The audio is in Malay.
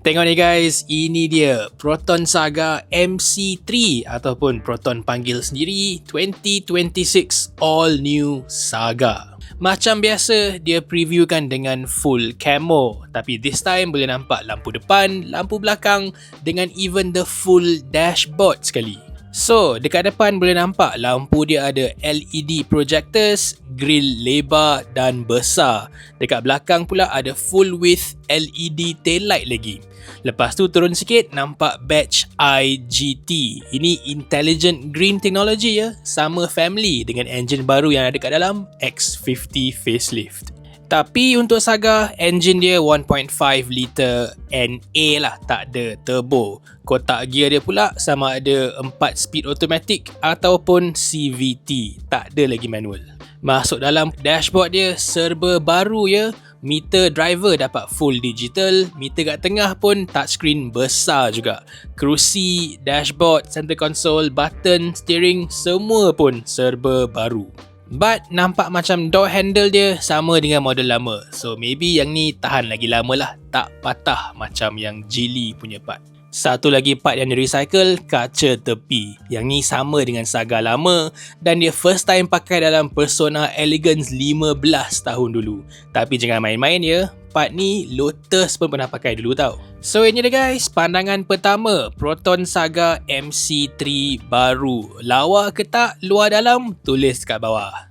Tengok ni guys, ini dia Proton Saga MC3 ataupun Proton panggil sendiri 2026 All New Saga. Macam biasa, dia previewkan dengan full camo. Tapi this time boleh nampak lampu depan, lampu belakang dengan even the full dashboard sekali. So, dekat depan boleh nampak lampu dia ada LED projectors, grill lebar dan besar. Dekat belakang pula ada full width LED tail light lagi. Lepas tu turun sikit nampak badge IGT. Ini Intelligent Green Technology ya, sama family dengan engine baru yang ada kat dalam X50 facelift. Tapi untuk Saga, engine dia 1.5 liter NA lah, tak ada turbo. Kotak gear dia pula sama ada 4 speed automatic ataupun CVT, tak ada lagi manual. Masuk dalam dashboard dia serba baru ya. Meter driver dapat full digital, meter kat tengah pun touchscreen besar juga. Kerusi, dashboard, center console, button, steering semua pun serba baru. But nampak macam door handle dia sama dengan model lama. So maybe yang ni tahan lagi lama lah. Tak patah macam yang Geely punya part. Satu lagi part yang di recycle, kaca tepi. Yang ni sama dengan Saga lama dan dia first time pakai dalam Persona Elegance 15 tahun dulu. Tapi jangan main-main ya, part ni Lotus pun pernah pakai dulu tau. So ini dia guys, pandangan pertama Proton Saga MC3 baru. Lawa ke tak luar dalam? Tulis kat bawah.